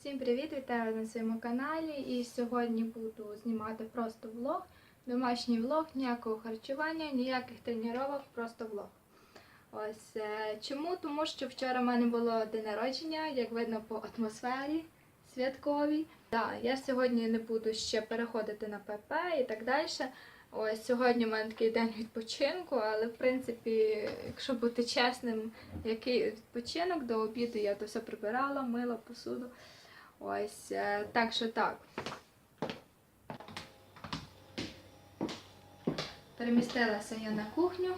Всім привіт! Вітаю на своєму каналі. І сьогодні буду знімати просто влог. Домашній влог, ніякого харчування, ніяких тренувань, просто влог. Ось е, чому? Тому що вчора в мене було день народження, як видно по атмосфері святковій. Да, я сьогодні не буду ще переходити на ПП і так далі. Ось сьогодні в мене такий день відпочинку, але в принципі, якщо бути чесним, який відпочинок до обіду я то все прибирала, мила посуду. Ось е, так що так. Перемістилася я на кухню.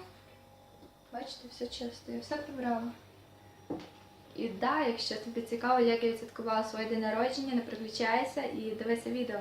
Бачите, все чисто, я все прибрала. І да, якщо тобі цікаво, як я відсвяткувала своє день народження, не переключайся і дивися відео.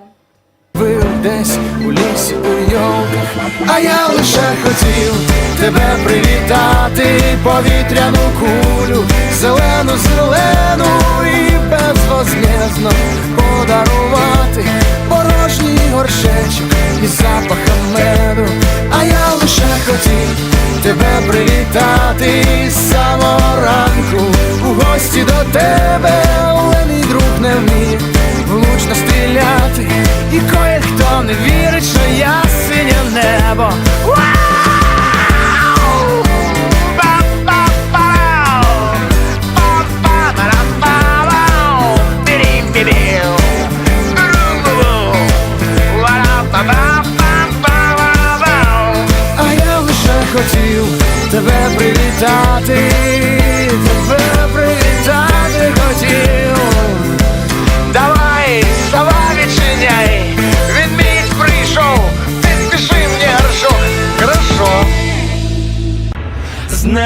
Вив десь у лісі у йолках, а я лише хотів тебе привітати, повітряну кулю, зелену, зелену і безвозмездно подарувати порожній горшечок із запахом меду, а я лише хотів тебе привітати з самого ранку. У гості до тебе, але мій друг не вмів влучно стріляти, і кое-хто не вірить, що я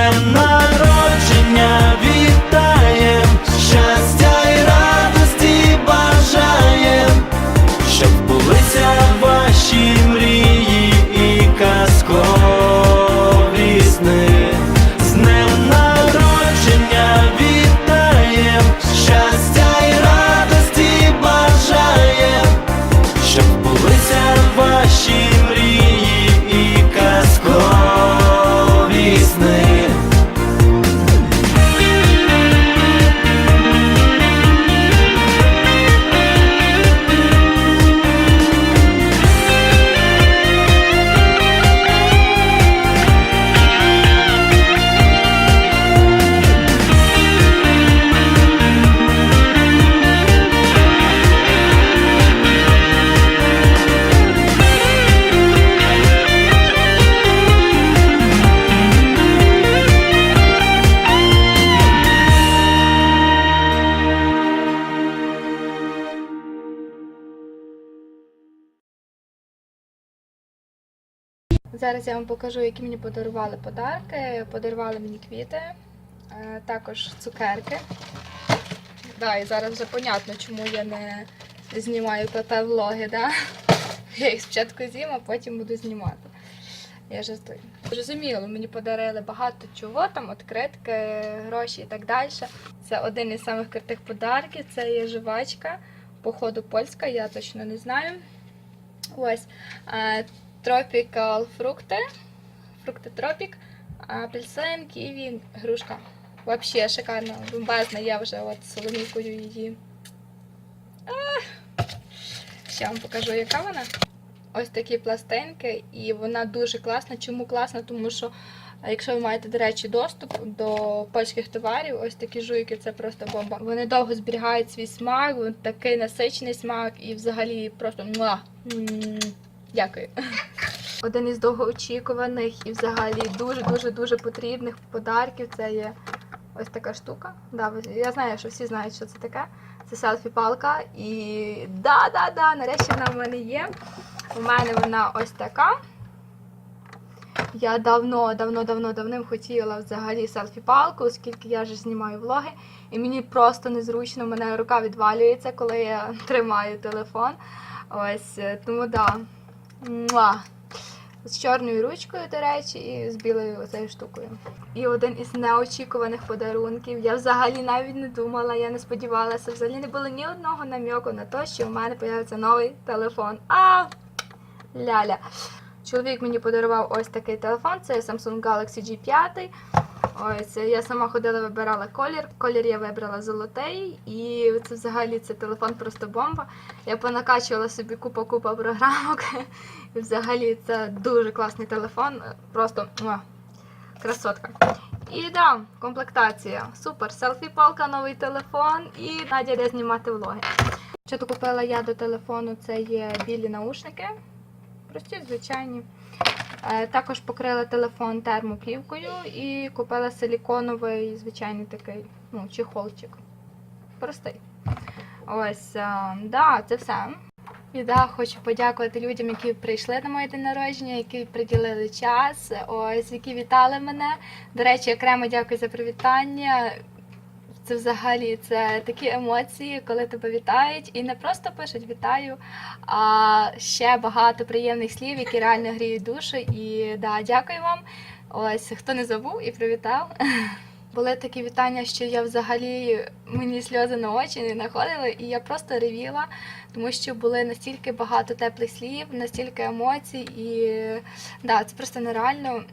днем народження Зараз я вам покажу, які мені подарували подарки. Подарували мені квіти, е, також цукерки. Да, і зараз вже понятно, чому я не знімаю ПП-влоги, да? Я їх спочатку з'їм, а потім буду знімати. Я жартую. Зрозуміло, мені подарили багато чого, там відкритки, гроші і так далі. Це один із самих крутих подарків. Це є жвачка, походу польська, я точно не знаю. Ось. Tropical фрукти. Фрукти тропік, апельсин, ківі, грушка. Вообще шикарно, бомбезна. Я вже от соломійкою її. Ще вам покажу, яка вона. Ось такі пластинки, і вона дуже класна. Чому класна? Тому що, якщо ви маєте, до речі, доступ до польських товарів, ось такі жуйки це просто бомба. Вони довго зберігають свій смак, такий насичений смак і взагалі просто Дякую. Один із довгоочікуваних і взагалі дуже-дуже дуже потрібних подарків це є ось така штука. Да, я знаю, що всі знають, що це таке. Це селфі-палка. І да-да-да, нарешті вона в мене є. У мене вона ось така. Я давно, давно, давно, давним хотіла взагалі селфі-палку, оскільки я ж знімаю влоги, і мені просто незручно, у мене рука відвалюється, коли я тримаю телефон. Ось, е, тому да. Муа. З чорною ручкою, до речі, і з білою оцею штукою. І один із неочікуваних подарунків. Я взагалі навіть не думала, я не сподівалася. Взагалі не було ні одного наміку на те, що в мене появиться новий телефон. А! Ляля. Чоловік мені подарував ось такий телефон. Це Samsung Galaxy G5. Ось я сама ходила, вибирала колір. Колір я вибрала золотий, і це взагалі це телефон просто бомба. Я понакачувала собі купа-купа програмок. І взагалі це дуже класний телефон. Просто муа, красотка. І да, комплектація. Супер. Селфі-палка, новий телефон і Надя йде знімати влоги. Що то купила я до телефону, це є білі наушники. Прості, звичайні. Е, Також покрила телефон термоплівкою і купила силіконовий, звичайний такий, ну, чехолчик. Простий. Ось, е, да, це все. І да, хочу подякувати людям, які прийшли на моє день народження, які приділили час, ось, які вітали мене. До речі, окремо дякую за привітання. Це взагалі це такі емоції, коли тебе вітають, і не просто пишуть вітаю, а ще багато приємних слів, які реально гріють душу. І да, дякую вам. Ось хто не забув і привітав. Були такі вітання, що я взагалі мені сльози на очі не знаходили, і я просто ревіла, тому що були настільки багато теплих слів, настільки емоцій, і да, це просто нереально.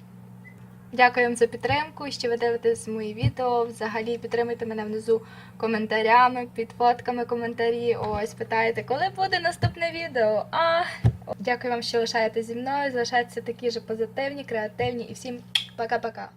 Дякую за підтримку, що ви дивитесь мої відео. Взагалі підтримуйте мене внизу коментарями, під фотками коментарі. Ось питаєте, коли буде наступне відео. А дякую вам, що лишаєтесь зі мною. Залишайтеся такі ж позитивні, креативні і всім пока-пока.